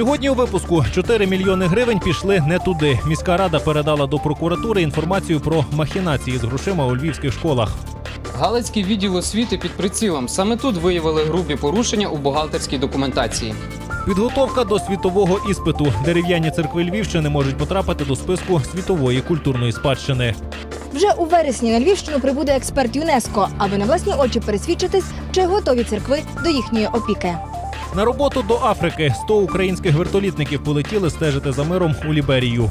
Сьогодні у випуску 4 мільйони гривень пішли не туди. Міська рада передала до прокуратури інформацію про махінації з грошима у львівських школах. Галицький відділ освіти під прицілом. Саме тут виявили грубі порушення у бухгалтерській документації. Підготовка до світового іспиту. Дерев'яні церкви Львівщини можуть потрапити до списку світової культурної спадщини. Вже у вересні на Львівщину прибуде експерт ЮНЕСКО, аби на власні очі пересвідчитись, чи готові церкви до їхньої опіки. На роботу до Африки 100 українських вертолітників полетіли стежити за миром у Ліберію.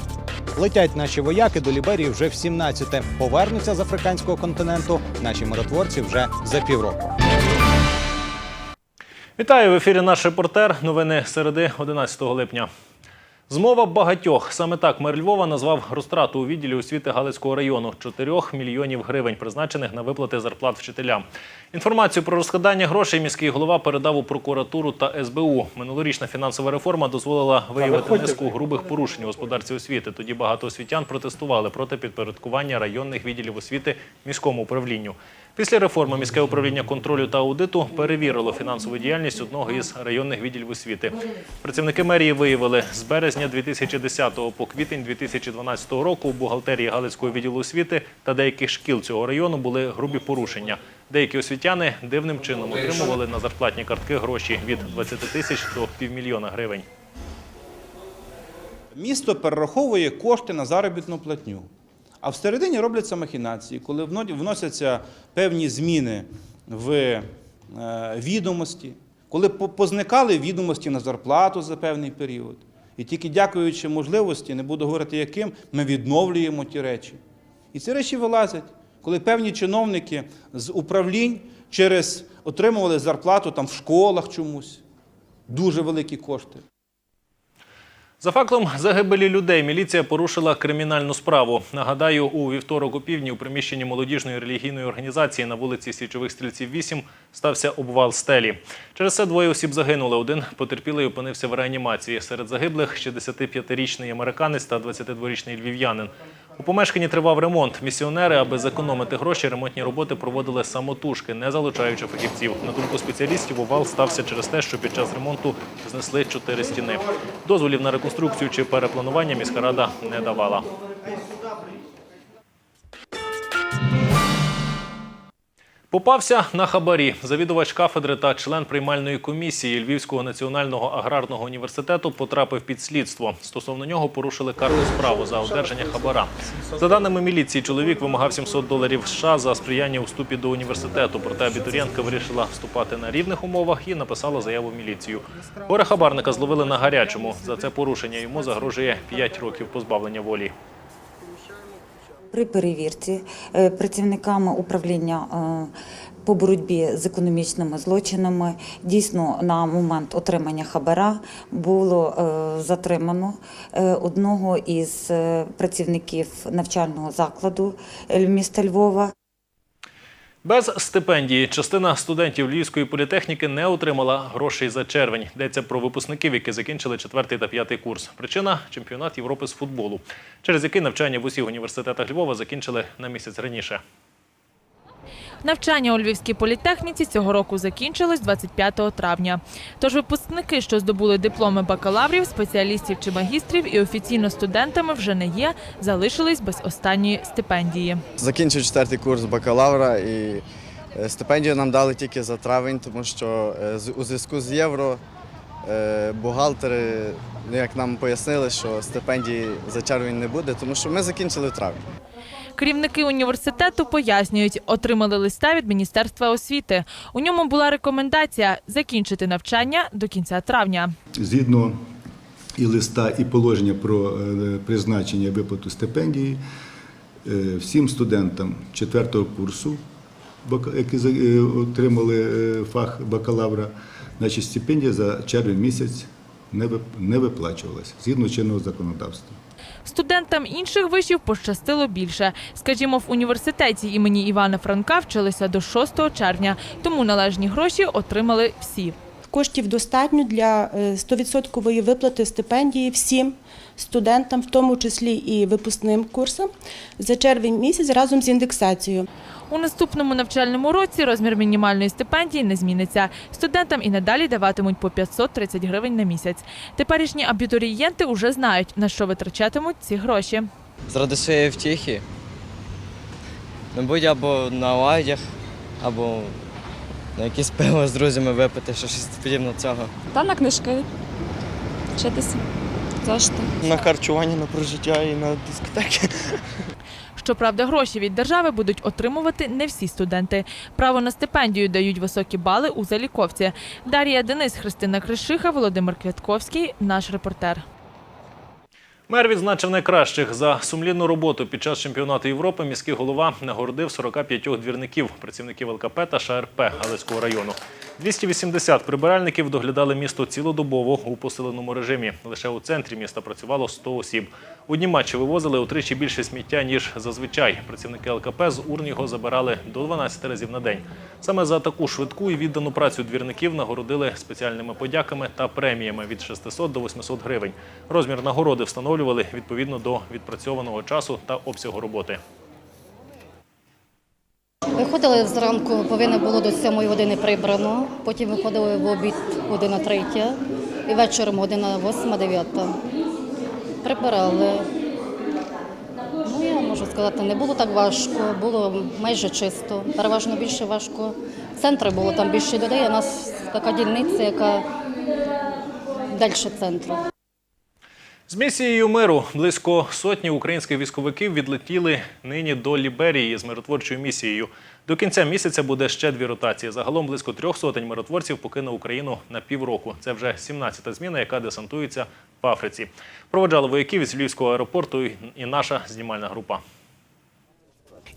Летять наші вояки до Ліберії вже в 17-те. Повернуться з африканського континенту наші миротворці вже за півроку. Вітаю в ефірі. Наш репортер. Новини середи 11 липня. Змова багатьох. Саме так мер Львова назвав розтрату у відділі освіти Галицького району 4 мільйонів гривень, призначених на виплати зарплат вчителям. Інформацію про розкладання грошей міський голова передав у прокуратуру та СБУ. Минулорічна фінансова реформа дозволила виявити низку грубих порушень у господарці освіти. Тоді багато освітян протестували проти підпорядкування районних відділів освіти міському управлінню. Після реформи міське управління контролю та аудиту перевірило фінансову діяльність одного із районних відділів освіти. Працівники мерії виявили з березня 2010 по квітень 2012 року у бухгалтерії Галицького відділу освіти та деяких шкіл цього району були грубі порушення. Деякі освітяни дивним чином отримували на зарплатні картки гроші від 20 тисяч до півмільйона гривень. Місто перераховує кошти на заробітну платню. А всередині робляться махінації, коли вносяться певні зміни в е, відомості, коли по- позникали відомості на зарплату за певний період. І тільки дякуючи можливості, не буду говорити яким, ми відновлюємо ті речі. І ці речі вилазять, коли певні чиновники з управлінь через отримували зарплату там в школах чомусь, дуже великі кошти. За фактом загибелі людей міліція порушила кримінальну справу. Нагадаю, у вівторок у півдні у приміщенні молодіжної релігійної організації на вулиці Січових стрільців 8 стався обвал стелі. Через це двоє осіб загинули. Один потерпілий опинився в реанімації. Серед загиблих 65-річний американець та 22-річний львів'янин. У помешканні тривав ремонт. Місіонери, аби зекономити гроші, ремонтні роботи проводили самотужки, не залучаючи фахівців. На думку спеціалістів, увал стався через те, що під час ремонту знесли чотири стіни. Дозволів на реконструкцію чи перепланування міська рада не давала. Попався на хабарі. Завідувач кафедри та член приймальної комісії Львівського національного аграрного університету потрапив під слідство. Стосовно нього порушили карну справу за одержання хабара. За даними міліції, чоловік вимагав 700 доларів США за сприяння у вступі до університету. Проте абітурієнтка вирішила вступати на рівних умовах і написала заяву в міліцію. Горе хабарника зловили на гарячому. За це порушення йому загрожує 5 років позбавлення волі. При перевірці е, працівниками управління е, по боротьбі з економічними злочинами дійсно на момент отримання хабара було е, затримано одного із працівників навчального закладу міста Львова. Без стипендії частина студентів Львівської політехніки не отримала грошей за червень. Йдеться про випускників, які закінчили четвертий та п'ятий курс. Причина чемпіонат Європи з футболу, через який навчання в усіх університетах Львова закінчили на місяць раніше. Навчання у Львівській політехніці цього року закінчилось 25 травня. Тож випускники, що здобули дипломи бакалаврів, спеціалістів чи магістрів і офіційно студентами вже не є, залишились без останньої стипендії. Закінчив четвертий курс бакалавра і е, стипендію нам дали тільки за травень, тому що е, у зв'язку з євро е, бухгалтери, ну, як нам пояснили, що стипендії за червень не буде, тому що ми закінчили в травні. Керівники університету пояснюють, отримали листа від Міністерства освіти. У ньому була рекомендація закінчити навчання до кінця травня. згідно і листа, і положення про е, призначення виплату стипендії е, всім студентам четвертого курсу, які е, отримали фах бакалавра, значить стипендія за червень місяць не виплачувалася згідно чинного законодавства. Студентам інших вишів пощастило більше. Скажімо, в університеті імені Івана Франка вчилися до 6 червня, тому належні гроші отримали всі. Коштів достатньо для е, 100% виплати стипендії всім студентам, в тому числі і випускним курсам, за червень місяць разом з індексацією. У наступному навчальному році розмір мінімальної стипендії не зміниться. Студентам і надалі даватимуть по 530 гривень на місяць. Теперішні абітурієнти вже знають, на що витрачатимуть ці гроші. Заради своєї втіхи. Мабуть, або на одяг, або на якесь пиво з друзями випити, що щось подібне цього. Та на книжки. Вчитися. Зошити. На харчування, на прожиття і на дискотеки. Щоправда, гроші від держави будуть отримувати не всі студенти. Право на стипендію дають високі бали у заліковці. Дар'я Денис, Христина Кришиха, Володимир Квятковський, наш репортер. Мер відзначив найкращих за сумлінну роботу під час чемпіонату Європи. Міський голова нагородив 45 двірників, працівників ЛКП та ШРП Галицького району. 280 прибиральників доглядали місто цілодобово у посиленому режимі. Лише у центрі міста працювало 100 осіб. У дні матчі вивозили утричі більше сміття ніж зазвичай. Працівники ЛКП з урн його забирали до 12 разів на день. Саме за таку швидку і віддану працю двірників нагородили спеціальними подяками та преміями від 600 до 800 гривень. Розмір нагороди встановлювали відповідно до відпрацьованого часу та обсягу роботи. Виходили зранку, повинно було до 7 години прибрано, потім виходили в обід година третя і вечором година 8-9. Прибирали. Ну, я можу сказати, не було так важко, було майже чисто. Переважно більше важко. Центри було там більше людей, а у нас така дільниця, яка далі центру. З місією миру близько сотні українських військовиків відлетіли нині до Ліберії з миротворчою місією. До кінця місяця буде ще дві ротації. Загалом близько трьох сотень миротворців покине Україну на півроку. Це вже 17-та зміна, яка десантується в Африці. Проводжали вояків із Львівського аеропорту і наша знімальна група.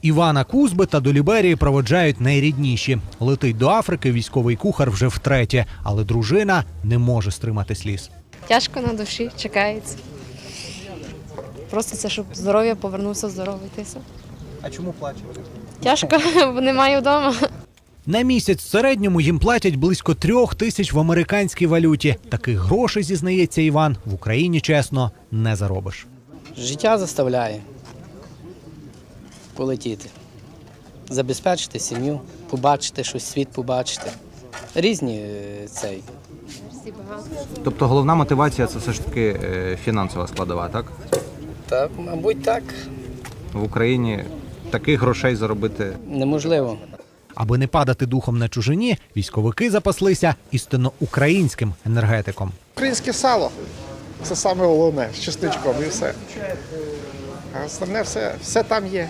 Івана Кузбита до Ліберії проводжають найрідніші. Летить до Африки військовий кухар вже втретє, але дружина не може стримати сліз. Тяжко на душі, чекається. Просто це, щоб здоров'я повернувся здоровий. ти все. А чому плаче? Тяжко, бо немає вдома. На місяць в середньому їм платять близько трьох тисяч в американській валюті. Таких грошей, зізнається Іван, в Україні чесно не заробиш. Життя заставляє полетіти, забезпечити сім'ю, побачити щось, світ побачити. Різні е, цей. Тобто головна мотивація це все ж таки е, фінансова складова, так? Та, мабуть, так. В Україні таких грошей заробити Неможливо. Аби не падати духом на чужині, військовики запаслися істинно українським енергетиком. Українське сало. Це саме головне з чесничком і все. А остальне все, все там є.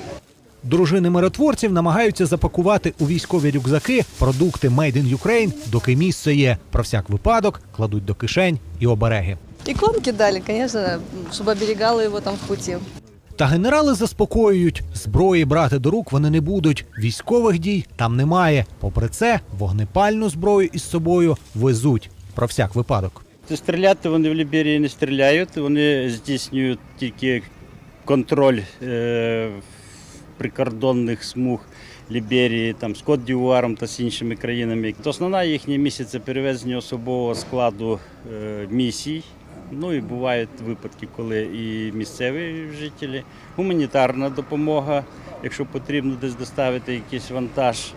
Дружини миротворців намагаються запакувати у військові рюкзаки продукти Made in Ukraine, доки місце є. Про всяк випадок кладуть до кишень і обереги. Іконки дали, звісно, щоб оберігали його там в путі. Та генерали заспокоюють, зброї брати до рук вони не будуть. Військових дій там немає. Попри це, вогнепальну зброю із собою везуть. Про всяк випадок. Стріляти вони в Ліберії не стріляють, вони здійснюють тільки контроль е, прикордонних смуг Ліберії, там, з Кот-Дівуаром та з іншими країнами. То Основна їхня місія це перевезення особового складу е, місій. Ну і бувають випадки, коли і місцеві жителі, гуманітарна допомога, якщо потрібно десь доставити якийсь вантаж.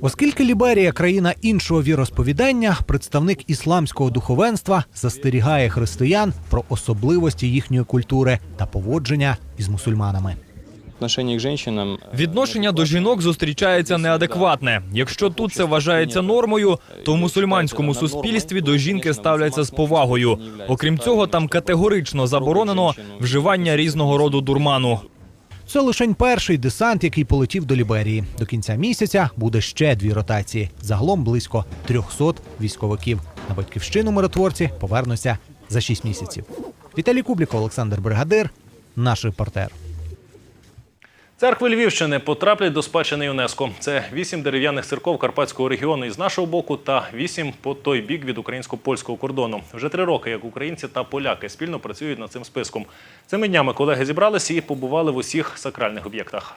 Оскільки Ліберія країна іншого віросповідання, представник ісламського духовенства застерігає християн про особливості їхньої культури та поводження із мусульманами. Відношення до жінок зустрічається неадекватне. Якщо тут це вважається нормою, то в мусульманському суспільстві до жінки ставляться з повагою. Окрім цього, там категорично заборонено вживання різного роду дурману. Це лише перший десант, який полетів до Ліберії. До кінця місяця буде ще дві ротації. Загалом близько 300 військовиків. На батьківщину миротворці повернуться за 6 місяців. Віталій Кубліков, Олександр Бригадир, наш репортер. Церкви Львівщини потраплять до спадщини ЮНЕСКо. Це вісім дерев'яних церков Карпатського регіону із нашого боку та вісім по той бік від українсько-польського кордону. Вже три роки, як українці та поляки спільно працюють над цим списком. Цими днями колеги зібралися і побували в усіх сакральних об'єктах.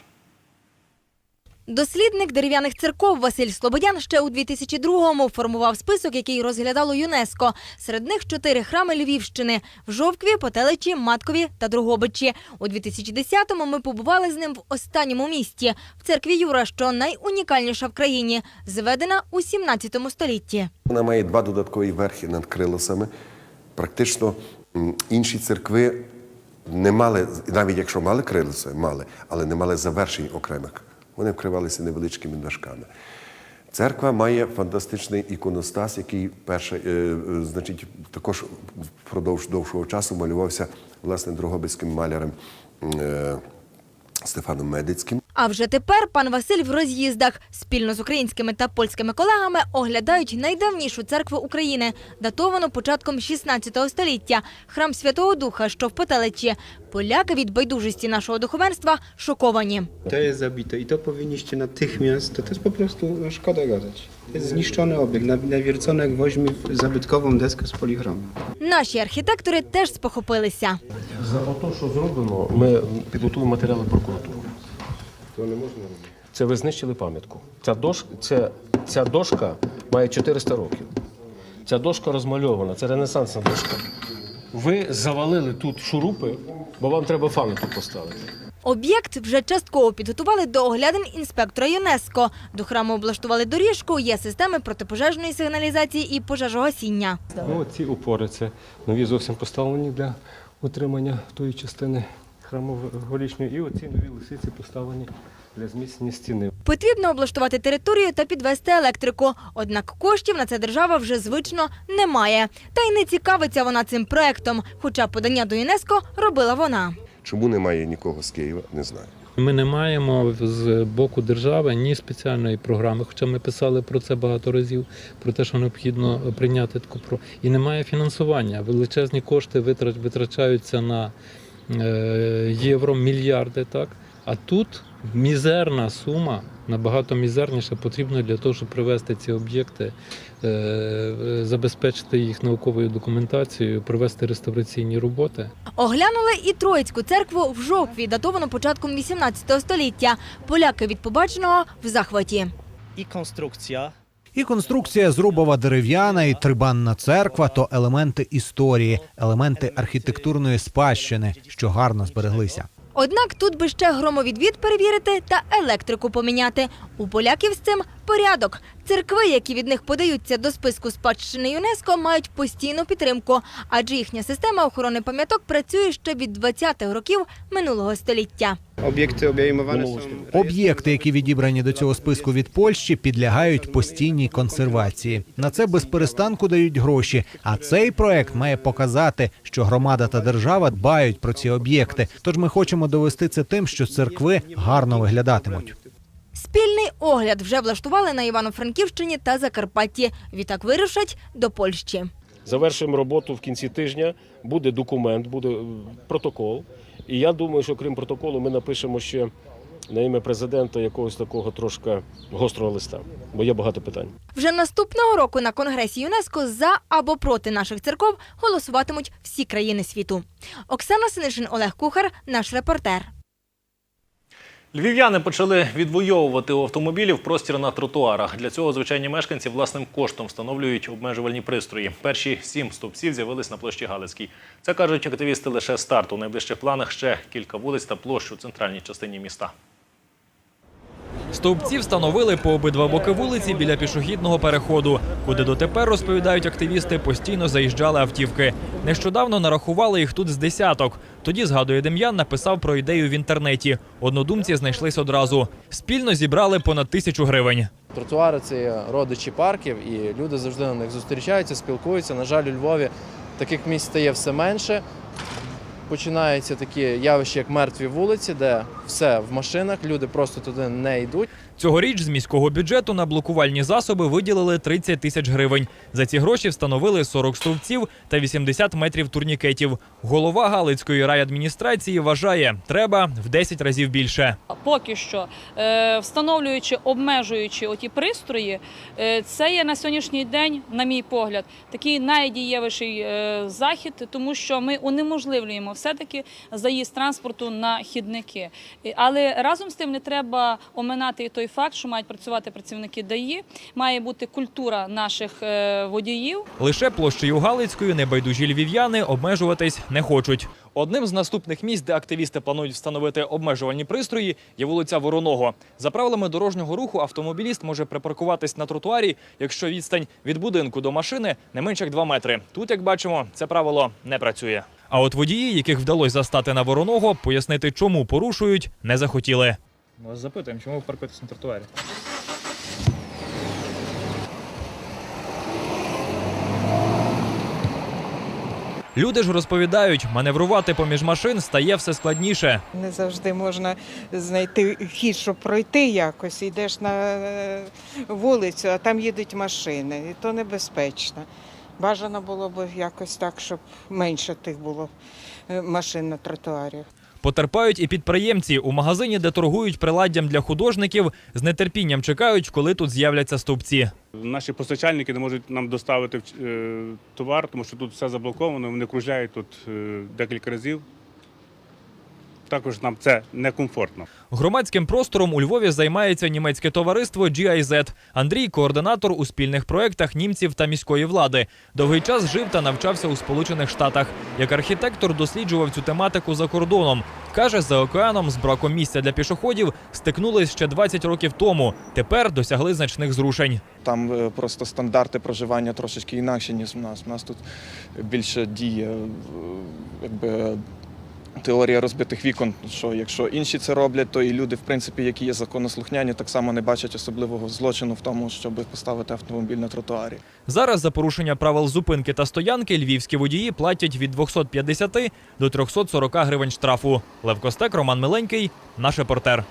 Дослідник дерев'яних церков Василь Слободян ще у 2002-му формував список, який розглядало ЮНЕСКо. Серед них чотири храми Львівщини – в Жовкві, Потеличі, Маткові та Другобичі. У 2010-му ми побували з ним в останньому місті – в церкві Юра, що найунікальніша в країні, зведена у 17 столітті. Вона має два додаткові верхи над крилосами. Практично інші церкви не мали, навіть якщо мали крилоси, мали, але не мали завершень окремих. Вони вкривалися невеличкими дашками. Церква має фантастичний іконостас, який перше, е, е, значить, також впродовж довшого часу малювався власне Дрогобицьким малярем е, Стефаном Медицьким. А вже тепер пан Василь в роз'їздах спільно з українськими та польськими колегами оглядають найдавнішу церкву України, датовану початком 16 століття, храм Святого Духа, що в Потелечі. Поляки від байдужості нашого духовенства шоковані. To jest zabite i to powinniście natychmiast, to, to jest po prostu no, szkoda gadać. To jest zniszczony obiekt, na- nawiercone gwoźdźmi w zabytkową deskę z polichromu. Наші архітектори теж спохопилися. За те, що зроблено, ми підготуємо матеріали прокуратури. Це ви знищили пам'ятку. Ця дошка, ця, ця дошка має 400 років. Ця дошка розмальована, це ренесансна дошка. Ви завалили тут шурупи, бо вам треба пам'ятку поставити. Об'єкт вже частково підготували до оглядин інспектора ЮНЕСКо. До храму облаштували доріжку, є системи протипожежної сигналізації і пожежогасіння. Ну, ці опори це нові зовсім поставлені для утримання тої частини храму горічної. І оці нові лисиці поставлені для зміцнення стіни. Потрібно облаштувати територію та підвести електрику. Однак коштів на це держава вже звично не має. Та й не цікавиться вона цим проектом, хоча подання до ЮНЕСКо робила вона. Чому немає нікого з Києва, не знаю. Ми не маємо з боку держави ні спеціальної програми, хоча ми писали про це багато разів, про те, що необхідно прийняти таку про і немає фінансування. Величезні кошти витрач- витрачаються на євро, мільярди, так. А тут мізерна сума, набагато мізерніша, потрібна для того, щоб привести ці об'єкти, е, е, забезпечити їх науковою документацією, провести реставраційні роботи. Оглянули і Троїцьку церкву в Жовкві, датовану початком 18 століття. Поляки від побаченого в захваті. І конструкція. І конструкція зрубова дерев'яна, і трибанна церква то елементи історії, елементи архітектурної спадщини, що гарно збереглися. Однак тут би ще громовідвід перевірити та електрику поміняти. У поляків з цим порядок. Церкви, які від них подаються до списку спадщини ЮНЕСКО, мають постійну підтримку, адже їхня система охорони пам'яток працює ще від 20-х років минулого століття. Об'єкти, які відібрані до цього списку від Польщі, підлягають постійній консервації. На це без перестанку дають гроші. А цей проект має показати, що громада та держава дбають про ці об'єкти. Тож ми хочемо довести це тим, що церкви гарно виглядатимуть. Спільний огляд вже влаштували на Івано-Франківщині та Закарпатті. Відтак вирушать до Польщі. Завершуємо роботу в кінці тижня. Буде документ, буде е, протокол. І я думаю, що крім протоколу, ми напишемо ще на ім'я президента якогось такого трошки гострого листа, бо є багато питань. Вже наступного року на конгресі ЮНЕСКо за або проти наших церков голосуватимуть всі країни світу. Оксана Синишин, Олег Кухар, наш репортер. Львів'яни почали відвоювати у автомобілів простір на тротуарах. Для цього звичайні мешканці власним коштом встановлюють обмежувальні пристрої. Перші сім стовпців з'явились на площі Галицькій. Це кажуть активісти лише старт. У найближчих планах ще кілька вулиць та площ у центральній частині міста. Стовпці встановили по обидва боки вулиці біля пішохідного переходу, куди дотепер розповідають активісти, постійно заїжджали автівки. Нещодавно нарахували їх тут з десяток. Тоді, згадує Дем'ян, написав про ідею в інтернеті. Однодумці знайшлись одразу. Спільно зібрали понад тисячу гривень. Тротуари це родичі парків, і люди завжди на них зустрічаються, спілкуються. На жаль, у Львові таких місць стає все менше. Починаються такі явища, як мертві вулиці, де все в машинах, люди просто туди не йдуть. Цьогоріч з міського бюджету на блокувальні засоби виділили 30 тисяч гривень. За ці гроші встановили 40 стовпців та 80 метрів турнікетів. Голова Галицької райадміністрації вважає, треба в 10 разів більше. Поки що, е, встановлюючи, обмежуючи оті пристрої, е, це є на сьогоднішній день, на мій погляд, такий найдієвіший е, захід, тому що ми унеможливлюємо все-таки заїзд транспорту на хідники. Але разом з тим не треба оминати і той факт, що мають працювати працівники ДАІ, має бути культура наших е, водіїв. Лише площею Галицькою небайдужі львів'яни обмежуватись не хочуть. Одним з наступних місць, де активісти планують встановити обмежувальні пристрої, є вулиця Вороного. За правилами дорожнього руху автомобіліст може припаркуватись на тротуарі, якщо відстань від будинку до машини не менше як 2 метри. Тут, як бачимо, це правило не працює. А от водії, яких вдалося застати на Вороного, пояснити, чому порушують, не захотіли. Ми вас запитуємо, чому ви паркуєтесь на тротуарі? Люди ж розповідають, маневрувати поміж машин стає все складніше. Не завжди можна знайти хід, щоб пройти якось. Йдеш на е, вулицю, а там їдуть машини, і то небезпечно. Бажано було б якось так, щоб менше тих було е, машин на тротуарі. Потерпають і підприємці у магазині, де торгують приладдям для художників, з нетерпінням чекають, коли тут з'являться стовпці. Наші постачальники не можуть нам доставити е, товар, тому що тут все заблоковано. Вони кружляють тут е, декілька разів. Також нам це некомфортно. Громадським простором у Львові займається німецьке товариство GIZ. Андрій координатор у спільних проєктах німців та міської влади. Довгий час жив та навчався у Сполучених Штатах. Як архітектор досліджував цю тематику за кордоном. Каже, за океаном з браком місця для пішоходів стикнулись ще 20 років тому. Тепер досягли значних зрушень. Там е, просто стандарти проживання трошечки інакші, ніж в нас. У нас тут більше діє е, якби, теорія розбитих вікон, що якщо інші це роблять, то і люди, в принципі, які є законослухняні, так само не бачать особливого злочину в тому, щоб поставити автомобіль на тротуарі. Зараз за порушення правил зупинки та стоянки львівські водії платять від 250 до 340 гривень штрафу. Лев Костек, Роман Миленький, наш репортер.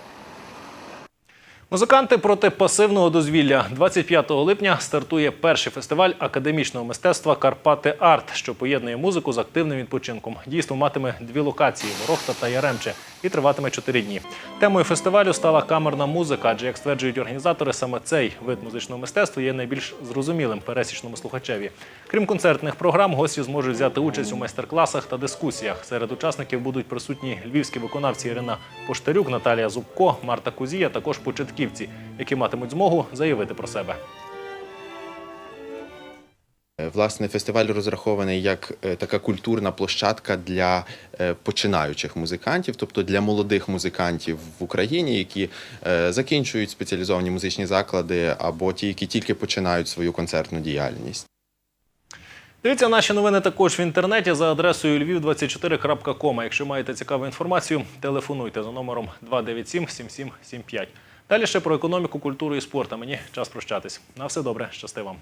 Музиканти проти пасивного дозвілля. 25 липня стартує перший фестиваль академічного мистецтва Карпати Арт, що поєднує музику з активним відпочинком. Дійство матиме дві локації Ворохта та Яремче і триватиме чотири дні. Темою фестивалю стала камерна музика, адже як стверджують організатори, саме цей вид музичного мистецтва є найбільш зрозумілим пересічному слухачеві. Крім концертних програм, гості зможуть взяти участь у майстер-класах та дискусіях. Серед учасників будуть присутні львівські виконавці Ірина Поштарюк, Наталія Зубко, Марта Кузія, також початківці, які матимуть змогу заявити про себе. Е, Власне, фестиваль розрахований як е, така культурна площадка для е, починаючих музикантів, тобто для молодих музикантів в Україні, які закінчують спеціалізовані музичні заклади або ті, які тільки починають свою концертну діяльність. Дивіться наші новини також в інтернеті за адресою lviv24.com. Якщо маєте цікаву інформацію, телефонуйте за номером 297 7775. Далі ще про економіку, культуру і спорт. А мені час прощатись. На все добре, щасти вам.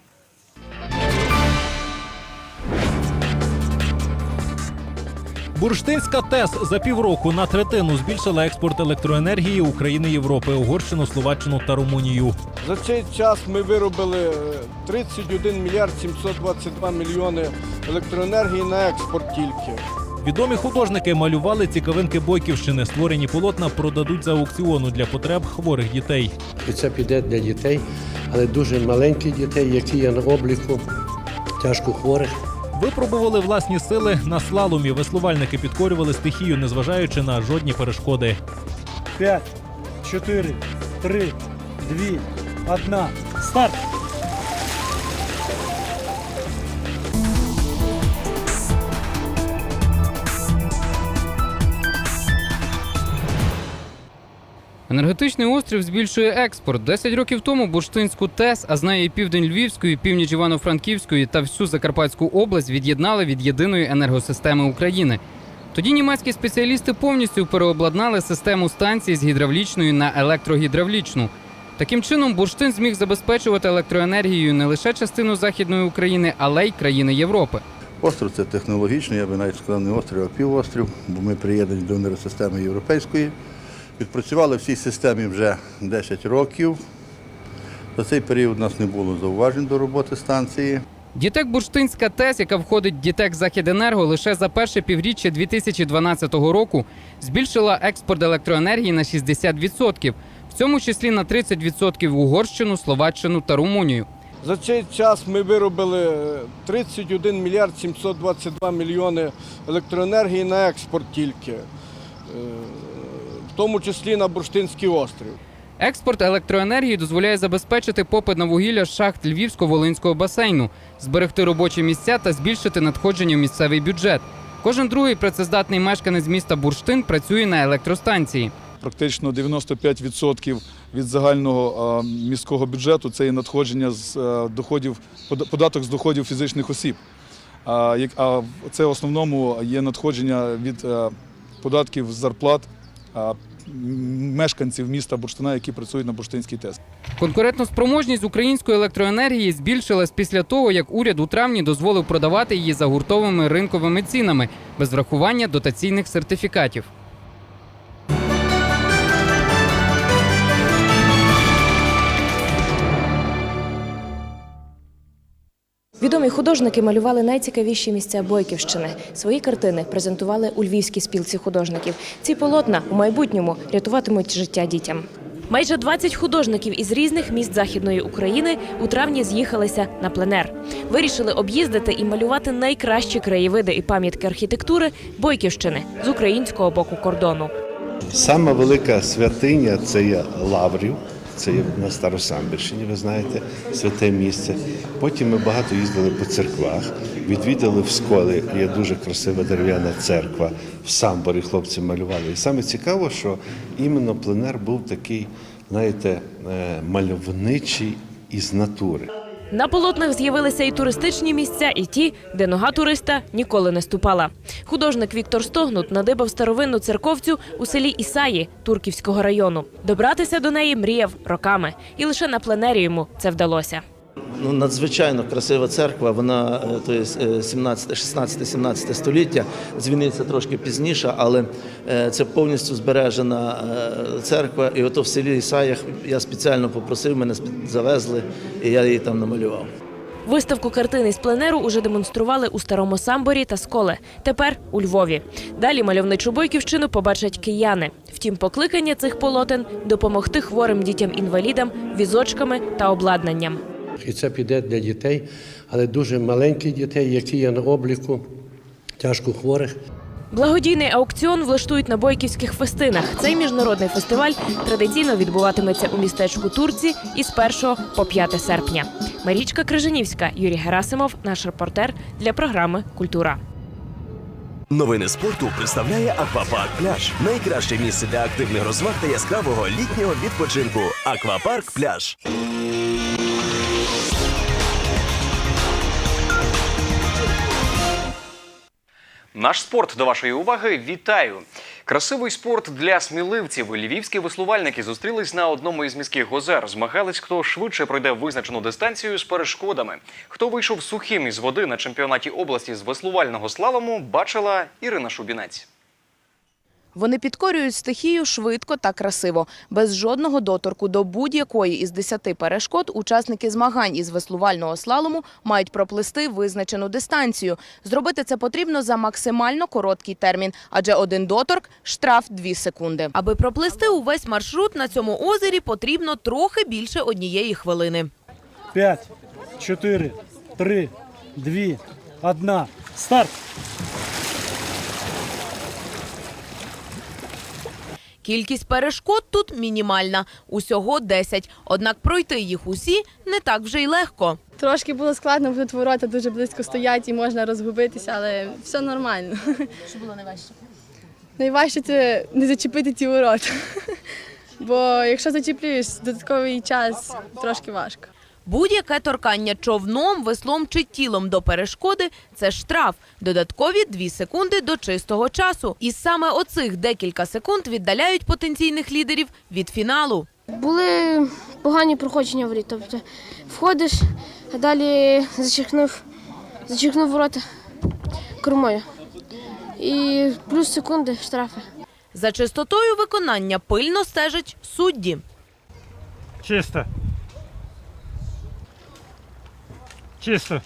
Бурштинська ТЕС за півроку на третину збільшила експорт електроенергії України, Європи, Угорщину, Словаччину та Румунію. За цей час ми виробили е, 31 мільярд 722 мільйони електроенергії на експорт тільки. Відомі художники малювали цікавинки Бойківщини. Створені полотна продадуть за аукціону для потреб хворих дітей. Це піде для дітей, але дуже маленьких дітей, які є на обліку тяжко хворих. Випробували власні сили на слаломі. Веслувальники підкорювали стихію, незважаючи на жодні перешкоди. 5, 4, 3, 2, 1. Старт! Енергетичний острів збільшує експорт. 10 років тому Бурштинську ТЕС, а з нею і південь Львівської, північ Івано-Франківської та всю Закарпатську область від'єднали від єдиної енергосистеми України. Тоді німецькі спеціалісти повністю переобладнали систему станцій з гідравлічної на електрогідравлічну. Таким чином, бурштин зміг забезпечувати електроенергією не лише частину західної України, але й країни Європи. Остров це технологічний, я би навіть сказав не острів, а півострів, бо ми приєднані до енергосистеми європейської. Відпрацювали в цій системі вже 10 років. За цей період у нас не було зауважень до роботи станції. Дітек Бурштинська ТЕС, яка входить в Дітек Західенерго, лише за перше півріччя 2012 року збільшила експорт електроенергії на 60%, в цьому числі на 30% в Угорщину, Словаччину та Румунію. За цей час ми виробили е, 31 мільярд 722 мільйони електроенергії на експорт тільки, е, тому числі на Бурштинський острів. Експорт електроенергії дозволяє забезпечити попит на вугілля з шахт Львівсько-Волинського басейну, зберегти робочі місця та збільшити надходження в місцевий бюджет. Кожен другий працездатний мешканець міста Бурштин працює на електростанції. Практично 95% від загального міського бюджету це є надходження з е, доходів, податок з доходів фізичних осіб. А це в основному є надходження від е, податків з зарплат мешканців міста Бурштина, які працюють на Бурштинській ТЕС. Конкурентноспроможність української електроенергії збільшилась після того, як уряд у травні дозволив продавати її за гуртовими ринковими цінами без врахування дотаційних сертифікатів. Відомі художники малювали найцікавіші місця Бойківщини. Свої картини презентували у Львівській спілці художників. Ці полотна у майбутньому рятуватимуть життя дітям. Майже 20 художників із різних міст західної України у травні з'їхалися на пленер. Вирішили об'їздити і малювати найкращі краєвиди і пам'ятки архітектури Бойківщини з українського боку кордону. Сама велика святиня це є Лаврів, це є на Старосамбірщині, ви знаєте, святе місце. Потім ми багато їздили по церквах, відвідали в сколі, є дуже красива дерев'яна церква, в самборі хлопці малювали. І саме цікаво, що іменно пленер був такий, знаєте, е, мальовничий із натури. На полотнах з'явилися і туристичні місця, і ті, де нога туриста ніколи не ступала. Художник Віктор Стогнут надибав старовинну церковцю у селі Ісаї Турківського району. Добратися до неї мріяв роками, і лише на пленері йому це вдалося. Ну, надзвичайно красива церква. Вона е, то є 17, 16, 17 століття. Дзвіниця трошки пізніше, але е, це повністю збережена е, церква. І ото в селі Ісаях я спеціально попросив, мене завезли, і я її там намалював. Виставку картин із пленеру уже демонстрували у старому самборі та сколе. Тепер у Львові. Далі мальовничу бойківщину побачать кияни. Втім, покликання цих полотен допомогти хворим дітям-інвалідам візочками та обладнанням. І це піде для дітей, але дуже маленьких дітей, які є на обліку тяжко хворих. Благодійний аукціон влаштують на бойківських фестинах. Цей міжнародний фестиваль традиційно відбуватиметься у містечку Турці із 1 по 5 серпня. Марічка Крижанівська, Юрій Герасимов, наш репортер для програми Культура. Новини спорту представляє Аквапарк Пляж. Найкраще місце для активних розваг та яскравого літнього відпочинку. Аквапарк Пляж. Наш спорт до вашої уваги. Вітаю! Красивий спорт для сміливців. Львівські веслувальники зустрілись на одному із міських озер. Змагались, хто швидше пройде визначену дистанцію з перешкодами. Хто вийшов сухим із води на чемпіонаті області з веслувального слалому, бачила Ірина Шубінець. Вони підкорюють стихію швидко та красиво. Без жодного доторку до будь-якої із десяти перешкод учасники змагань із веслувального слалому мають проплисти визначену дистанцію. Зробити це потрібно за максимально короткий термін, адже один доторк – штраф 2 секунди. Аби проплисти увесь маршрут на цьому озері потрібно трохи більше однієї хвилини. П'ять, чотири, три, дві, одна. Старт! Кількість перешкод тут мінімальна – усього 10. Однак пройти їх усі не так вже й легко. Трошки було складно, бо тут ворота дуже близько стоять і можна розгубитися, але все нормально. Що було найважче? Найважче це не зачепити ті ворота. Бо якщо зачіплюєш додатковий час, трошки важко. Будь-яке торкання човном, веслом чи тілом до перешкоди – це штраф. Додаткові 2 секунди до чистого часу. І саме оцих декілька секунд віддаляють потенційних лідерів від фіналу. Були погані проходження воріт. Тобто входиш, а далі зачеркнув, зачеркнув ворота кормою. І плюс секунди штрафи. За чистотою виконання пильно стежать судді. Чисто. Чисто.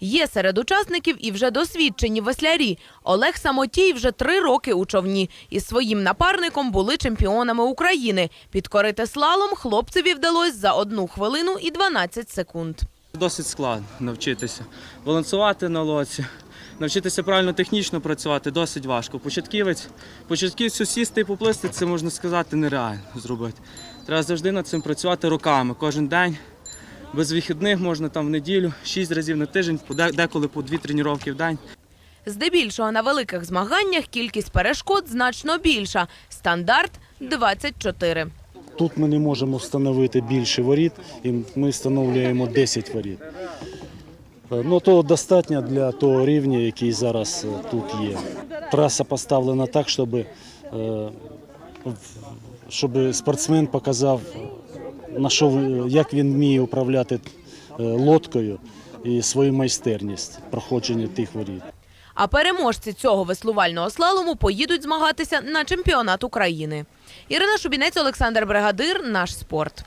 Є серед учасників і вже досвідчені веслярі. Олег Самотій вже три роки у човні. Із своїм напарником були чемпіонами України. Підкорити слалом хлопцеві вдалося за одну хвилину і 12 секунд. Досить складно навчитися балансувати на лоці, навчитися правильно технічно працювати досить важко. Початківець, початківцю сісти і поплисти, це можна сказати нереально зробити. Треба завжди над цим працювати роками, кожен день. Без вихідних можна там в неділю, шість разів на тиждень, деколи по дві тренування в день. Здебільшого на великих змаганнях кількість перешкод значно більша. Стандарт 24. Тут ми не можемо встановити більше воріт, і ми встановлюємо 10 воріт. Е, Ну, то достатньо для того рівня, який зараз е, тут є. Траса поставлена так, щоб, е, щоб спортсмен показав, на що, як він вміє управляти е, лодкою і свою майстерність проходження тих воріт. А переможці цього веслувального слалому поїдуть змагатися на чемпіонат України. Ірина Шубінець, Олександр Бригадир, наш спорт.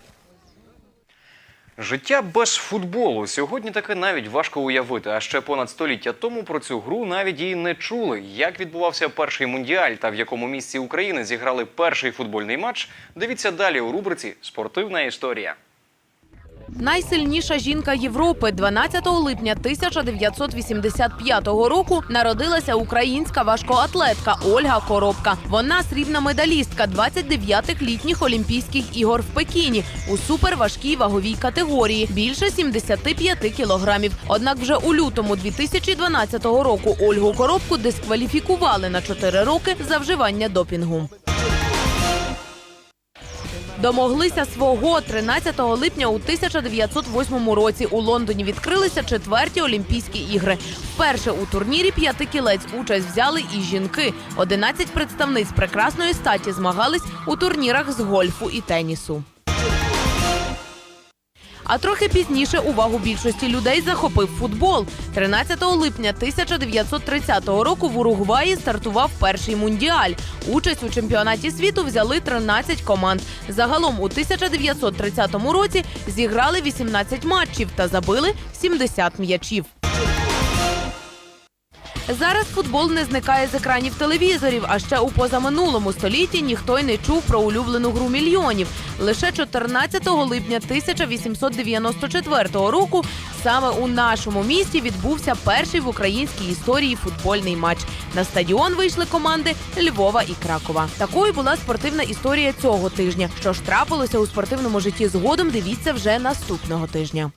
Життя без футболу сьогодні таки навіть важко уявити. А ще понад століття тому про цю гру навіть і не чули. Як відбувався перший мундіаль та в якому місці України зіграли перший футбольний матч. Дивіться далі у рубриці Спортивна історія. Найсильніша жінка Європи 12 липня 1985 року народилася українська важкоатлетка Ольга Коробка. Вона срібна медалістка 29-х літніх Олімпійських ігор в Пекіні у суперважкій ваговій категорії більше 75 кілограмів. Однак вже у лютому 2012 року Ольгу Коробку дискваліфікували на 4 роки за вживання допінгу. Домоглися свого 13 липня у 1908 році у Лондоні відкрилися четверті Олімпійські ігри. Вперше у турнірі п'яти кілець участь взяли і жінки. 11 представниць прекрасної статі змагались у турнірах з гольфу і тенісу. А трохи пізніше увагу більшості людей захопив футбол. 13 липня 1930 року в Уругваї стартував перший мундіаль. Участь у чемпіонаті світу взяли 13 команд. Загалом у 1930 році зіграли 18 матчів та забили 70 м'ячів. Зараз футбол не зникає з екранів телевізорів, а ще у позаминулому столітті ніхто й не чув про улюблену гру мільйонів. Лише 14 липня 1894 року саме у нашому місті відбувся перший в українській історії футбольний матч. На стадіон вийшли команди Львова і Кракова. Такою була спортивна історія цього тижня. Що ж трапилося у спортивному житті згодом, дивіться вже наступного тижня.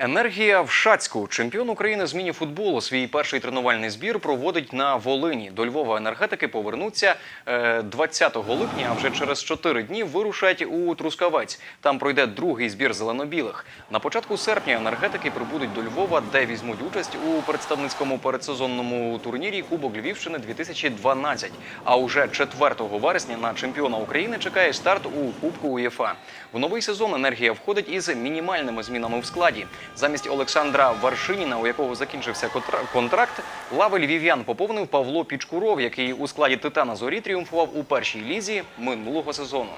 Енергія в Шацьку. Чемпіон України з міні-футболу свій перший тренувальний збір проводить на Волині. До Львова енергетики повернуться е, 20 липня, а вже через 4 дні вирушать у Трускавець. Там пройде другий збір зелено-білих. На початку серпня енергетики прибудуть до Львова, де візьмуть участь у представницькому передсезонному турнірі Кубок Львівщини 2012. А уже 4 вересня на чемпіона України чекає старт у Кубку УЄФА. В новий сезон енергія входить із мінімальними змінами в складі. Замість Олександра Варшиніна, у якого закінчився контракт, лави львів'ян поповнив Павло Пічкуров, який у складі Титана Зорі тріумфував у першій лізі минулого сезону.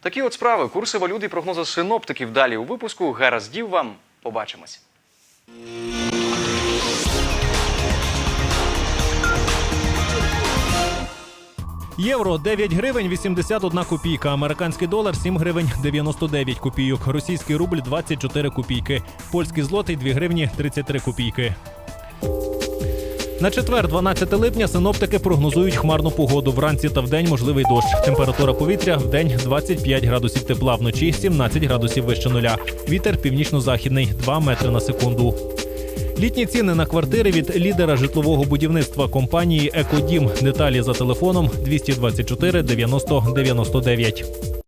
Такі от справи. Курси валют і прогнози синоптиків далі у випуску. Гараздів вам. Побачимось. Євро 9 гривень 81 копійка. Американський долар 7 гривень 99 копійок. Російський рубль 24 копійки. Польський злотий 2 гривні 33 копійки. На четвер, 12 липня, синоптики прогнозують хмарну погоду. Вранці та вдень можливий дощ. Температура повітря вдень 25 градусів тепла, вночі 17 градусів вище нуля. Вітер північно-західний 2 метри на секунду. Літні ціни на квартири від лідера житлового будівництва компанії Екодім. Деталі за телефоном 224 90 99.